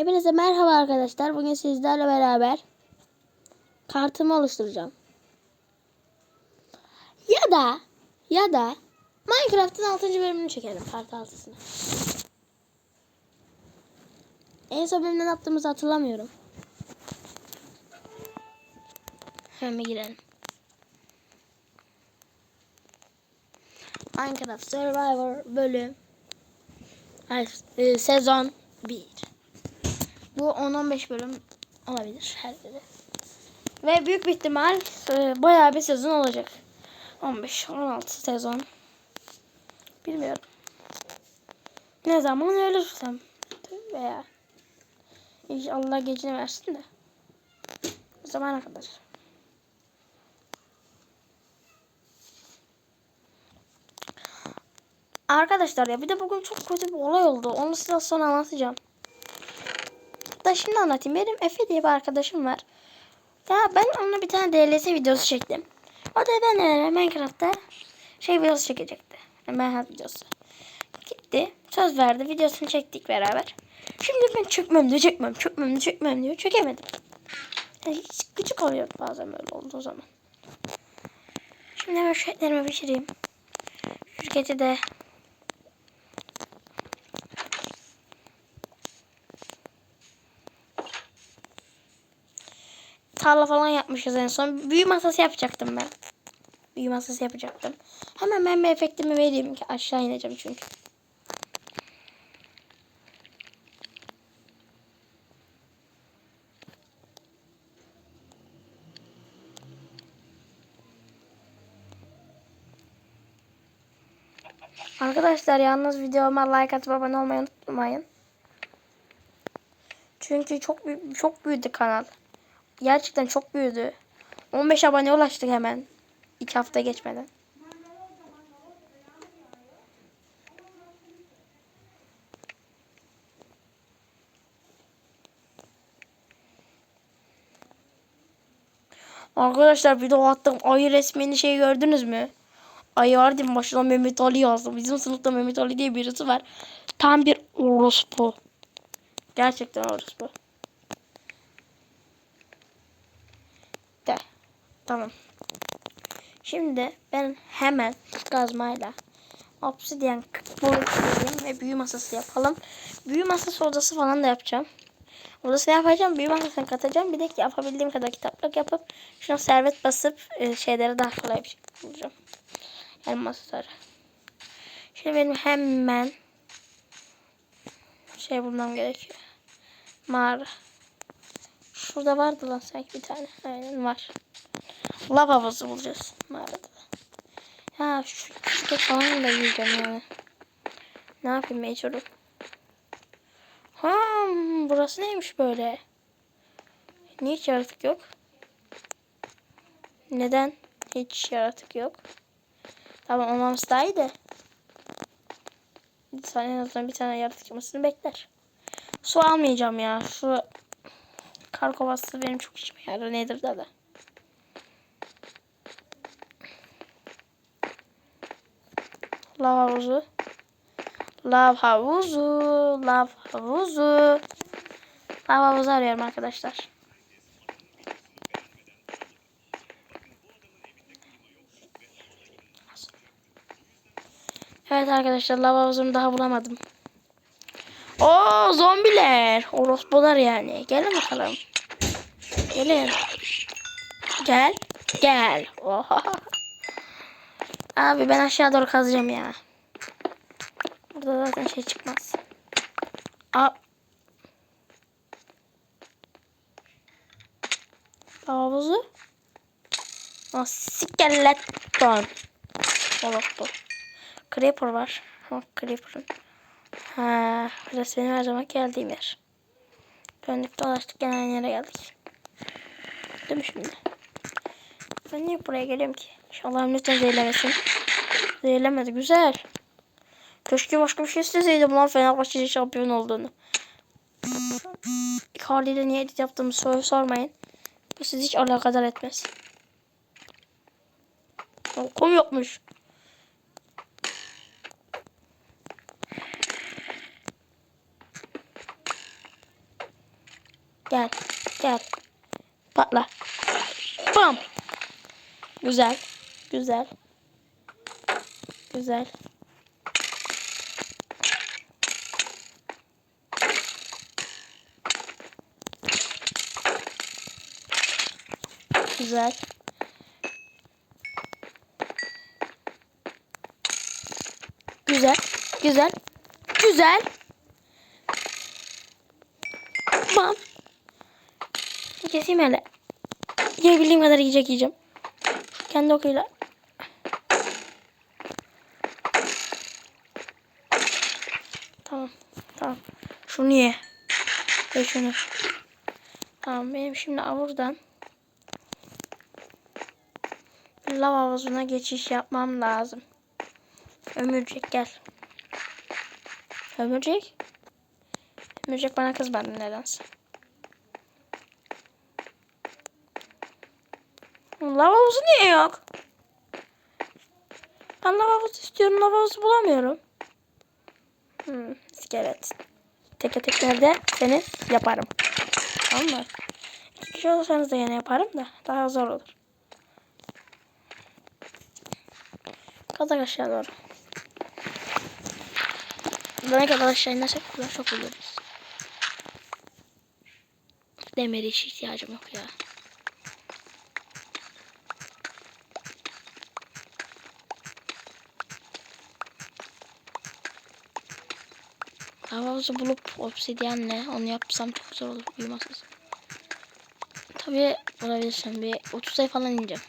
Hepinize merhaba arkadaşlar. Bugün sizlerle beraber kartımı oluşturacağım. Ya da ya da Minecraft'ın 6. bölümünü çekelim part 6'sını. En son bölümde yaptığımızı hatırlamıyorum. Hemen girelim. Minecraft Survivor bölüm e, sezon 1. Bu 10-15 bölüm olabilir her biri. Ve büyük bir ihtimal e, bayağı bir sezon olacak. 15-16 sezon. Bilmiyorum. Ne zaman ölürsem veya İnşallah gecini versin de. O zamana kadar. Arkadaşlar ya bir de bugün çok kötü bir olay oldu. Onu size sonra anlatacağım. Da şimdi anlatayım. Benim Efe diye bir arkadaşım var. Ya ben onunla bir tane DLS videosu çektim. O da ben de Minecraft'ta şey videosu çekecekti. Minecraft videosu. Gitti. Söz verdi. Videosunu çektik beraber. Şimdi ben çökmem diyor, çökmem, çökmem diyor, çökmem diyor. Çökemedim. Yani gıcık oluyor bazen böyle olduğu zaman. Şimdi hemen şu etlerimi pişireyim. Şirketi de tarla falan yapmışız en son. Büyü masası yapacaktım ben. Büyü masası yapacaktım. Hemen ben bir efektimi vereyim ki aşağı ineceğim çünkü. Arkadaşlar yalnız videoma like atıp abone olmayı unutmayın. Çünkü çok çok büyüdü kanal. Gerçekten çok büyüdü. 15 abone ulaştık hemen. 2 hafta geçmeden. Arkadaşlar video attım. Ayı resmini şey gördünüz mü? Ayı vardı başına Mehmet Ali yazdı. Bizim sınıfta Mehmet Ali diye birisi var. Tam bir orospu. Gerçekten orospu. De. Tamam. Şimdi ben hemen kazmayla obsidian boyutlayayım ve büyü masası yapalım. Büyü masası odası falan da yapacağım. Odasını yapacağım. Büyü masasını katacağım. Bir de yapabildiğim kadar kitaplık yapıp şuna servet basıp e, şeyleri daha kolay bir şekilde bulacağım. Yani masaları. Şimdi benim hemen şey bulmam gerekiyor. Mağara. Şurada vardı lan sanki bir tane. Aynen var. Lav havuzu bulacağız mağarada. Ya şu küçük falan da yiyeceğim yani. Ne yapayım mecburum. Ha, burası neymiş böyle? Niye hiç yaratık yok? Neden hiç yaratık yok? Tamam olmamız daha iyi de. Tane en azından bir tane yaratık çıkmasını bekler. Su almayacağım ya. Şu kar kovası benim çok işime yarar. Nedir da Lav havuzu. Lav havuzu. Lav havuzu. Lav havuzu arıyorum arkadaşlar. Evet arkadaşlar lav havuzunu daha bulamadım. Oo zombiler. Orospular yani. Gelin bakalım. Gelin. Gel. Gel. Oha. Abi ben aşağı doğru kazacağım ya. Burada zaten şey çıkmaz. Aa. Havuzu. O skeleton. Orospu. Creeper var. Ha, Creeper'ın. Ha, burası benim her zaman geldiğim yer. Döndük dolaştık gene yere geldik. Değil mi şimdi? Ben niye buraya geliyorum ki? İnşallah lütfen zehirlemesin. Zehirlemedi. Güzel. Keşke başka bir şey isteseydim lan Fenerbahçe şampiyon olduğunu. Icardi ile niye edit yaptığımı sor sormayın. Bu sizi hiç alakadar etmez. Okum yokmuş. Gel. Gel. Patla. Bam. Güzel. Güzel. Güzel. Güzel. Güzel. Güzel. Güzel. Bam. Keseyim hele. Yiyebildiğim kadar yiyecek yiyeceğim. Kendi okuyla. Tamam. Tamam. Şunu ye. Ve şunu. Tamam benim şimdi avurdan lav havuzuna geçiş yapmam lazım. Ömürcek gel. Ömürcek. Ömürcek bana kızmadı nedense. Lav havuzu niye yok? Ben lav istiyorum. Lav bulamıyorum. Hmm, iskelet. Teke teklerde seni yaparım. Tamam mı? İki kişi olursanız da yine yaparım da daha zor olur. Kazak aşağı doğru. Ne kadar aşağı inersek çok oluruz. Demir hiç ihtiyacım yok ya. Havuzu bulup obsidyenle onu yapsam çok zor olur büyü masası. Tabii bulabilirsem bir 30 sayı falan ineceğim.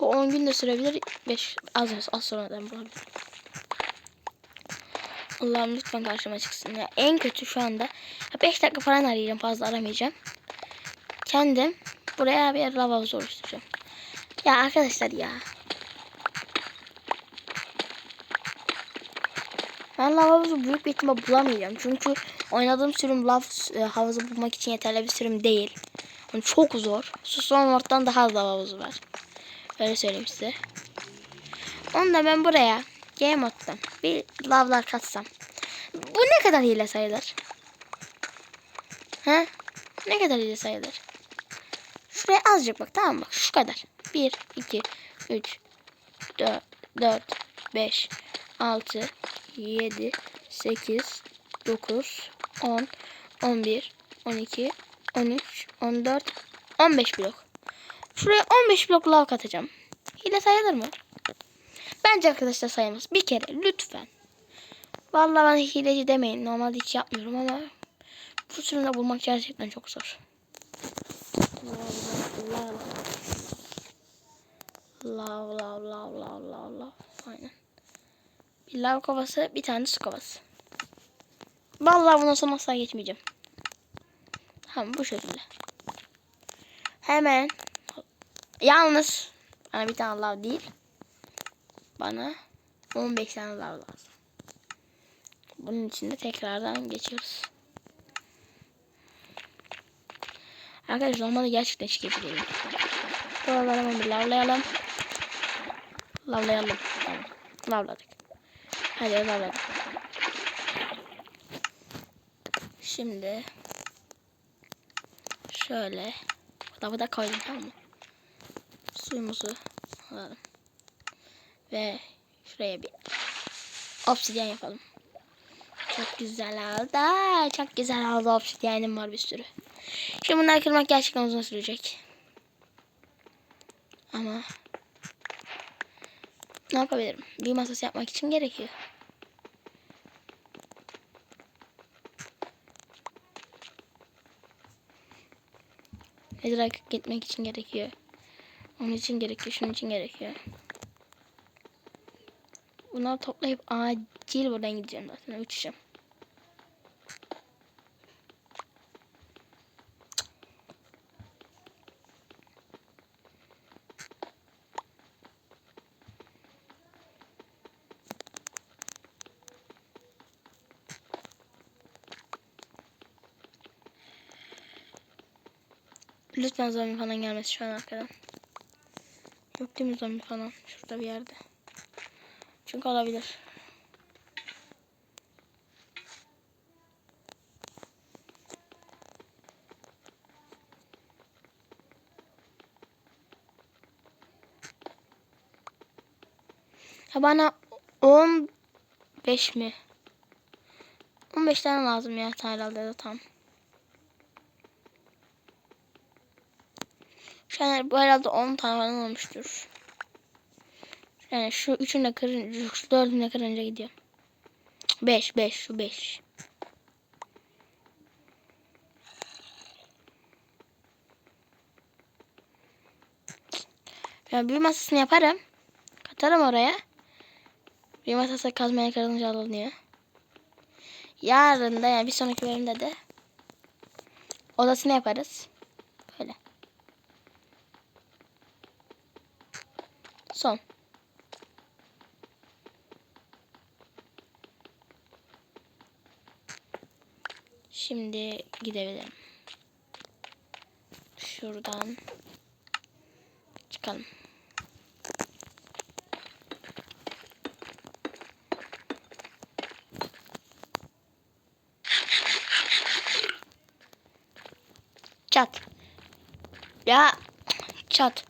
Bu 10 gün de sürebilir. 5 az az sonradan bulabilirim. Allah'ım lütfen karşıma çıksın ya. En kötü şu anda 5 dakika falan arayacağım. Fazla aramayacağım. Kendim buraya bir lava havuzu oluşturacağım. Ya arkadaşlar ya. Ben lav büyük bir ihtimal bulamayacağım. Çünkü oynadığım sürüm lav e, havuzu bulmak için yeterli bir sürüm değil. Yani çok zor. Susman Mort'tan daha az lav var. Öyle söyleyeyim size. Onu da ben buraya Game moddan bir lavlar katsam. Bu ne kadar hile sayılır? Ha? Ne kadar hile sayılır? Şuraya azıcık bak tamam mı? Şu kadar. 1, 2, 3, 4, 4, 5, 6, 7, 8, 9, 10, 11, 12, 13, 14, 15 blok. Şuraya 15 blok lav katacağım. Hile sayılır mı? Bence arkadaşlar sayılmaz. Bir kere lütfen. Vallahi ben hileci demeyin. Normalde hiç yapmıyorum ama bu sürümde bulmak gerçekten çok zor. Lav lav lav lav lav lav. Aynen. Bir lav kovası, bir tane su kovası. Vallahi bundan sonra asla geçmeyeceğim. Tamam bu şekilde. Hemen yalnız bana bir tane lav değil. Bana 15 tane lav lazım. Bunun için de tekrardan geçiyoruz. Arkadaşlar normalde gerçekten. Buraları hemen bir lavlayalım. Lavlayalım. Lavladık. Hadi lavladık. Şimdi şöyle lavı da koydum tamam mı? Suyumuzu alalım. Ve şuraya bir obsidyen yapalım. Çok güzel oldu. Çok güzel oldu. Obsidyenim var bir sürü. Şimdi bunları kırmak gerçekten uzun sürecek. Ama ne yapabilirim? Bir masası yapmak için gerekiyor. Edrak gitmek için gerekiyor. Onun için gerekiyor. Şunun için gerekiyor. Bunları toplayıp acil buradan gideceğim zaten. Uçacağım. Lütfen zombi falan gelmesin şu an arkadan. Yok değil mi zombi falan? Şurada bir yerde. Çünkü olabilir. Ya bana 15 mi? 15 tane lazım ya herhalde de tam. An bu herhalde 10 tane falan olmuştur. Yani şu üçünü de kırınca, şu dördünü de kırınca gidiyor. 5, 5, şu 5. Ya bir masasını yaparım. Katarım oraya. Bir masası kazmaya kırılınca alınıyor. Yarın da yani bir sonraki bölümde de odasını yaparız. Böyle. Son. Şimdi gidebilirim. Şuradan çıkalım. Çat. Ya çat.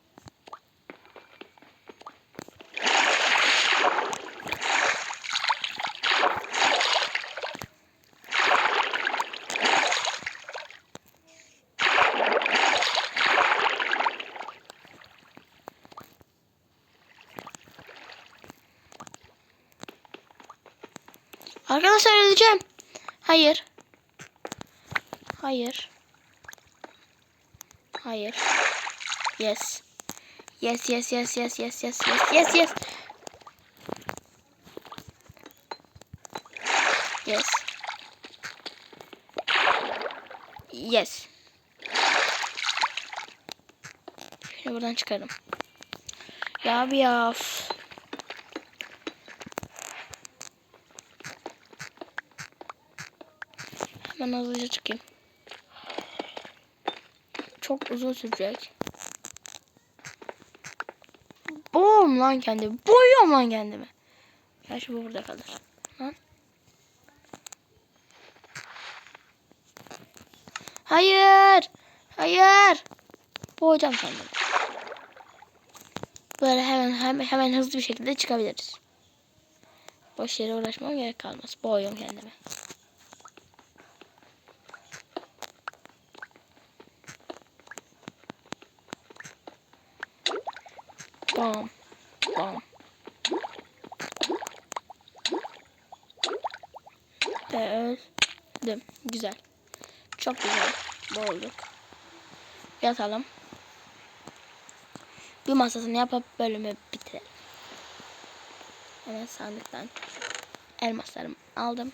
Arkadaşlar öleceğim. Hayır. Hayır. Hayır. Yes. Yes, yes, yes, yes, yes, yes, yes, yes, yes. Yes. Yes. Şimdi buradan çıkarım. Ya bir ya. Hemen hızlıca çıkayım. Çok uzun sürecek. Boğum lan kendimi. Boyuyorum lan kendimi. Şu bu burada kalır. Lan. Hayır. Hayır. Boğacağım kendimi. Böyle hemen hemen, hemen hızlı bir şekilde çıkabiliriz. Boş yere uğraşmam gerek kalmaz. Boğuyorum kendimi. Bam. Bam. Ve öldüm. Güzel. Çok güzel. Boğulduk. Yatalım. Bir masasını yapıp bölümü bitirelim. Hemen sandıktan elmaslarımı aldım.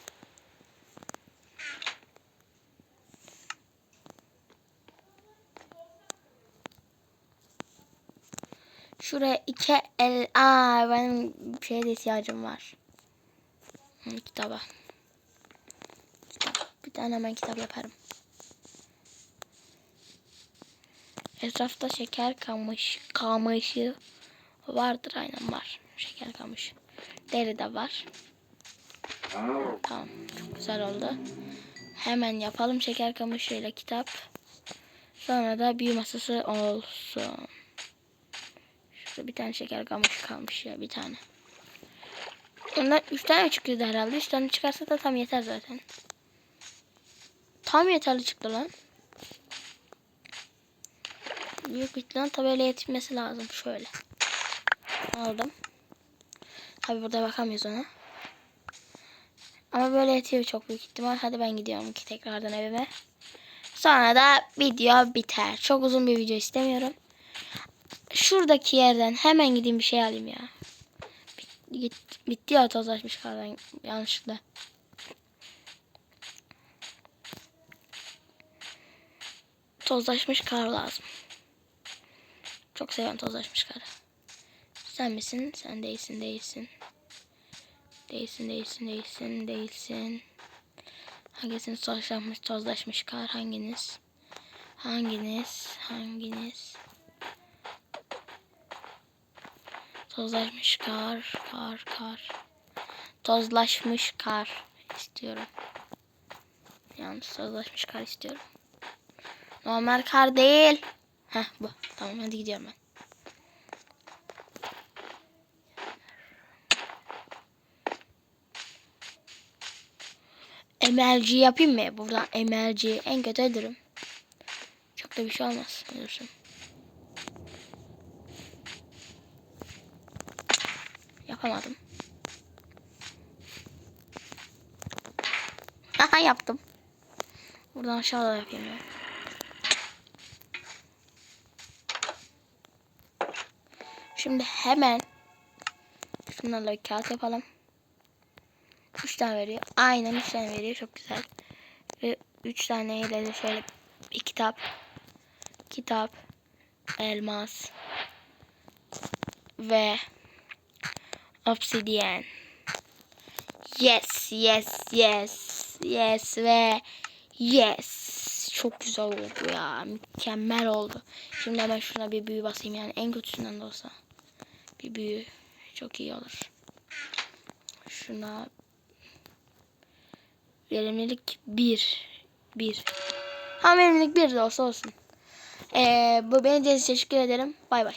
Şuraya iki el... Aa benim şeye de ihtiyacım var. Kitaba. Bir tane hemen kitap yaparım. Etrafta şeker kamış, kamışı vardır aynen var. Şeker kamışı. Deri de var. Tamam. Çok güzel oldu. Hemen yapalım şeker kamışıyla kitap. Sonra da bir masası olsun. Şurada bir tane şeker kamışı kalmış ya bir tane. Ondan 3 tane çıkıyordu herhalde. 3 tane çıkarsa da tam yeter zaten. Tam yeterli çıktı lan. Büyük tabi öyle yetişmesi lazım. Şöyle. Aldım. Tabi burada bakamıyoruz ona. Ama böyle yetiyor çok büyük ihtimal. Hadi ben gidiyorum ki tekrardan evime. Sonra da video biter. Çok uzun bir video istemiyorum. Şuradaki yerden hemen gideyim bir şey alayım ya. Bit, bitti ya tozlaşmış kahven yanlışlıkla. Tozlaşmış kar lazım. Çok seviyorum tozlaşmış karı. Sen misin? Sen değilsin, değilsin. Değilsin, değilsin, değilsin, değilsin. Hangisiniz tozlaşmış, tozlaşmış kar? Hanginiz? Hanginiz? Hanginiz? Tozlaşmış kar, kar, kar. Tozlaşmış kar istiyorum. Yalnız tozlaşmış kar istiyorum. Normal kar değil. Heh bu. Tamam hadi gidiyorum ben. MLG yapayım mı? Buradan MLG en kötü ederim. Çok da bir şey olmaz. Ölürsün. Yapamadım. Aha yaptım. Buradan aşağıda yapayım ya. Şimdi hemen şunlarla bir kağıt yapalım. 3 tane veriyor. Aynen 3 tane veriyor. Çok güzel. Ve 3 taneyle de şöyle bir kitap. Kitap. Elmas. Ve obsidian. Yes, yes, yes. Yes ve yes. Çok güzel oldu ya. Mükemmel oldu. Şimdi hemen şuna bir büyü basayım yani en kötüsünden de olsa. Bir büyü çok iyi olur. Şuna verimlilik 1 1. Ha verimlilik 1 de olsa olsun. Ee, bu beni için teşekkür ederim. Bay bay.